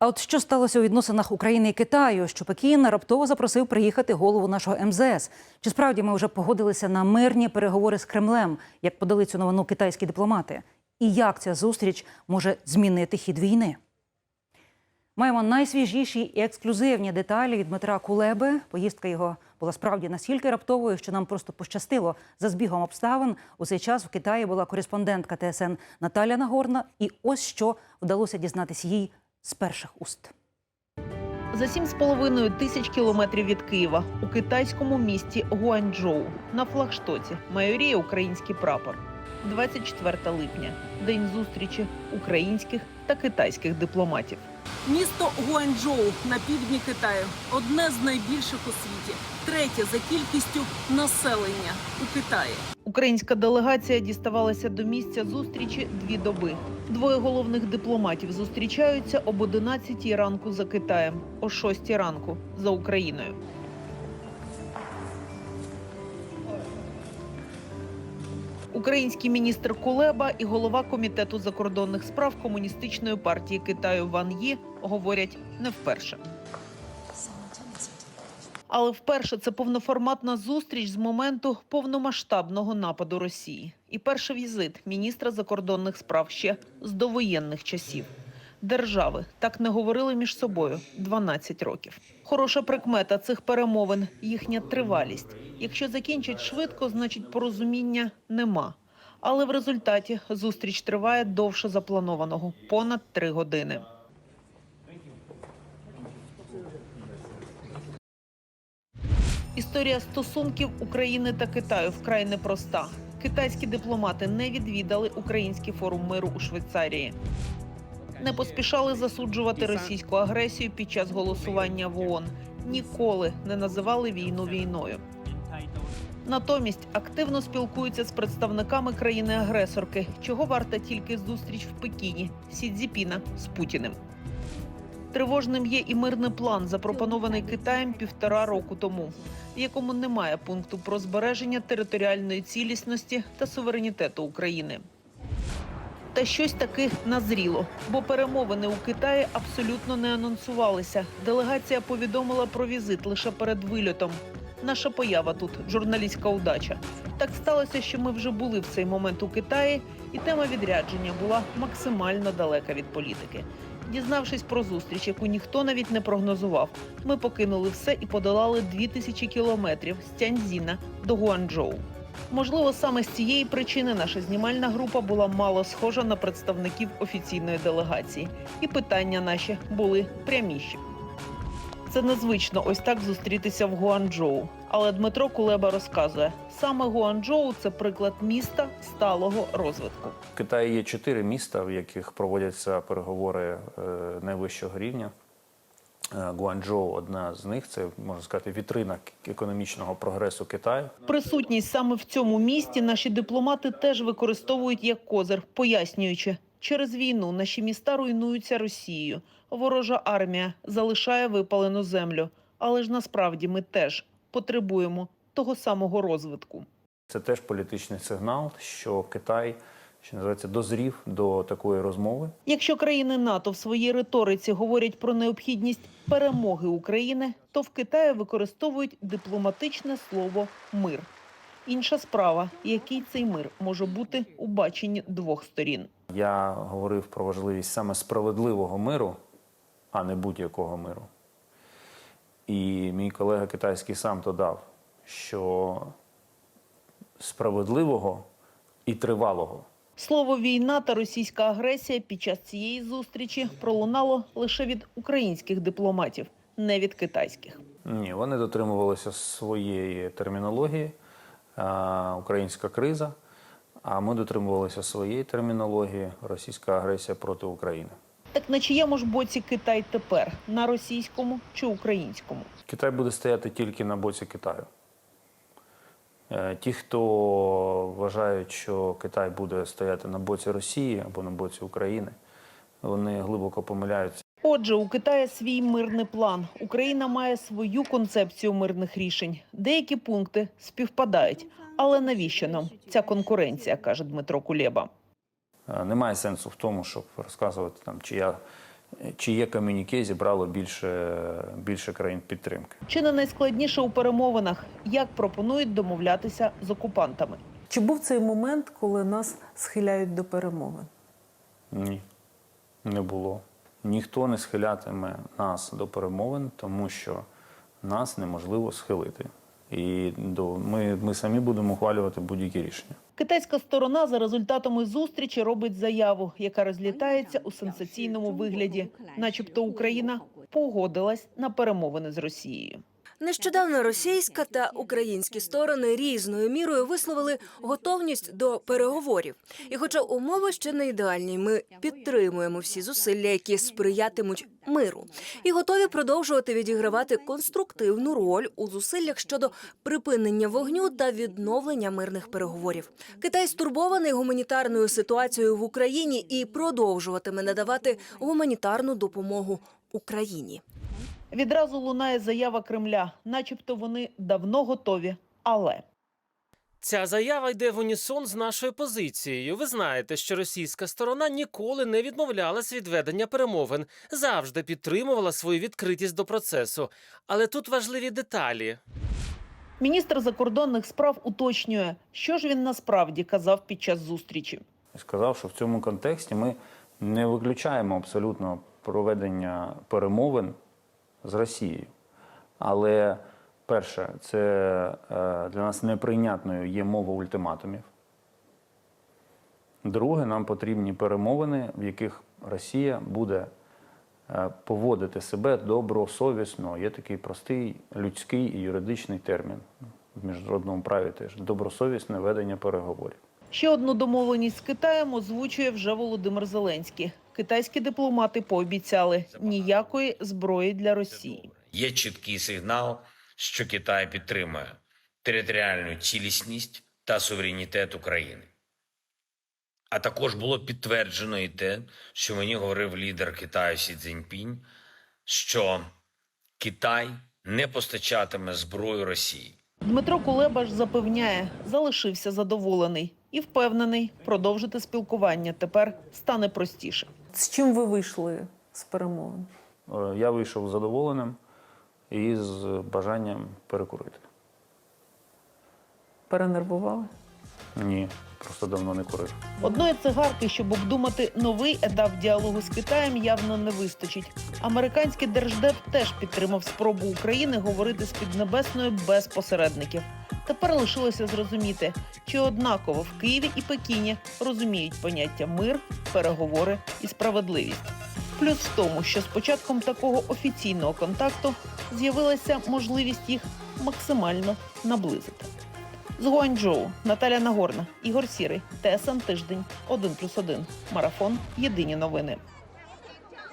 А от що сталося у відносинах України і Китаю, що Пекін раптово запросив приїхати голову нашого МЗС? Чи справді ми вже погодилися на мирні переговори з Кремлем, як подали цю новину китайські дипломати? І як ця зустріч може змінити хід війни? Маємо найсвіжіші і ексклюзивні деталі від Дмитра Кулеби. Поїздка його була справді настільки раптовою, що нам просто пощастило за збігом обставин. У цей час в Китаї була кореспондентка ТСН Наталя Нагорна. І ось що вдалося дізнатися їй з перших уст. За 7,5 тисяч кілометрів від Києва у китайському місті Гуанчжоу на флагштоці майоріє український прапор. 24 липня день зустрічі українських та китайських дипломатів. Місто Гуанчжоу на півдні Китаю одне з найбільших у світі, третє за кількістю населення у Китаї. Українська делегація діставалася до місця зустрічі дві доби. Двоє головних дипломатів зустрічаються об 11 ранку за Китаєм, о 6 ранку за Україною. Український міністр Кулеба і голова комітету закордонних справ комуністичної партії Китаю Ван Ї говорять не вперше. Але вперше це повноформатна зустріч з моменту повномасштабного нападу Росії. І перший візит міністра закордонних справ ще з довоєнних часів. Держави так не говорили між собою 12 років. Хороша прикмета цих перемовин їхня тривалість. Якщо закінчать швидко, значить порозуміння нема. Але в результаті зустріч триває довше запланованого понад три години. Історія стосунків України та Китаю вкрай непроста. Китайські дипломати не відвідали український форум миру у Швейцарії. Не поспішали засуджувати російську агресію під час голосування в ООН. Ніколи не називали війну війною. Натомість активно спілкуються з представниками країни-агресорки, чого варта тільки зустріч в Пекіні Сі Цзіпіна з Путіним. Тривожним є і мирний план, запропонований Китаєм півтора року тому, в якому немає пункту про збереження територіальної цілісності та суверенітету України. Та щось таки назріло, бо перемовини у Китаї абсолютно не анонсувалися. Делегація повідомила про візит лише перед вильотом. Наша поява тут журналістська удача. Так сталося, що ми вже були в цей момент у Китаї, і тема відрядження була максимально далека від політики. Дізнавшись про зустріч, яку ніхто навіть не прогнозував, ми покинули все і подолали 2000 кілометрів з Тяньзіна до Гуанчжоу. Можливо, саме з цієї причини наша знімальна група була мало схожа на представників офіційної делегації, і питання наші були пряміші. Це незвично ось так зустрітися в Гуанчжоу. Але Дмитро Кулеба розказує, саме Гуанчжоу – це приклад міста сталого розвитку. В Китаї є чотири міста, в яких проводяться переговори е, найвищого рівня. Е, Гуанчжоу – одна з них. Це можна сказати вітрина економічного прогресу Китаю. Присутність саме в цьому місті наші дипломати теж використовують як козир, пояснюючи, через війну наші міста руйнуються Росією. Ворожа армія залишає випалену землю. Але ж насправді ми теж потребуємо того самого розвитку. Це теж політичний сигнал, що Китай, що називається, дозрів до такої розмови. Якщо країни НАТО в своїй риториці говорять про необхідність перемоги України, то в Китаї використовують дипломатичне слово мир. Інша справа, який цей мир може бути у баченні двох сторін. Я говорив про важливість саме справедливого миру, а не будь-якого миру. І мій колега китайський сам додав, що справедливого і тривалого. Слово війна та російська агресія під час цієї зустрічі пролунало лише від українських дипломатів, не від китайських. Ні, вони дотримувалися своєї термінології, українська криза, а ми дотримувалися своєї термінології російська агресія проти України. Так на чиєму ж боці Китай тепер на російському чи українському? Китай буде стояти тільки на боці Китаю. Е, Ті, хто вважають, що Китай буде стояти на боці Росії або на боці України, вони глибоко помиляються. Отже, у Китаї свій мирний план. Україна має свою концепцію мирних рішень. Деякі пункти співпадають. Але навіщо нам ця конкуренція, каже Дмитро Кулеба. Е, Немає сенсу в тому, щоб розказувати там, чия, чиє комюніке зібрало більше, більше країн підтримки. Чи не найскладніше у перемовинах? Як пропонують домовлятися з окупантами? Чи був цей момент, коли нас схиляють до перемовин? Ні, не було. Ніхто не схилятиме нас до перемовин, тому що нас неможливо схилити. І до, ми, ми самі будемо ухвалювати будь-які рішення. Китайська сторона за результатами зустрічі робить заяву, яка розлітається у сенсаційному вигляді, начебто Україна погодилась на перемовини з Росією. Нещодавно російська та українські сторони різною мірою висловили готовність до переговорів. І, хоча умови ще не ідеальні, ми підтримуємо всі зусилля, які сприятимуть миру, і готові продовжувати відігравати конструктивну роль у зусиллях щодо припинення вогню та відновлення мирних переговорів. Китай стурбований гуманітарною ситуацією в Україні і продовжуватиме надавати гуманітарну допомогу Україні. Відразу лунає заява Кремля, начебто вони давно готові. Але Ця заява йде в унісон з нашою позицією. Ви знаєте, що російська сторона ніколи не відмовлялась від ведення перемовин, завжди підтримувала свою відкритість до процесу. Але тут важливі деталі. міністр закордонних справ уточнює, що ж він насправді казав під час зустрічі. Сказав, що в цьому контексті ми не виключаємо абсолютно проведення перемовин з Росією. Але перше, це е, для нас неприйнятною є мова ультиматумів. Друге, нам потрібні перемовини, в яких Росія буде е, поводити себе добросовісно. Є такий простий людський і юридичний термін в міжнародному праві теж добросовісне ведення переговорів. Ще одну домовленість з Китаєм озвучує вже Володимир Зеленський. Китайські дипломати пообіцяли ніякої зброї для Росії. Є чіткий сигнал, що Китай підтримує територіальну цілісність та суверенітет України. А також було підтверджено і те, що мені говорив лідер Китаю Сі Цзіньпінь, що Китай не постачатиме зброю Росії. Дмитро Кулеба ж запевняє, залишився задоволений і впевнений, продовжити спілкування тепер стане простіше. З чим ви вийшли з перемовин? Е, Я вийшов задоволеним і з бажанням перекурити. Перенервували? Ні, просто давно не курив. Одної цигарки, щоб обдумати новий етап діалогу з Китаєм, явно не вистачить. Американський держдеп теж підтримав спробу України говорити з Піднебесною без посередників. Тепер лишилося зрозуміти, чи однаково в Києві і Пекіні розуміють поняття мир, переговори і справедливість. Плюс в тому, що з початком такого офіційного контакту з'явилася можливість їх максимально наблизити. З Гуанчжоу Наталя Нагорна, Ігор Сірий, ТСН Тиждень, 1+,1. Марафон. Єдині новини.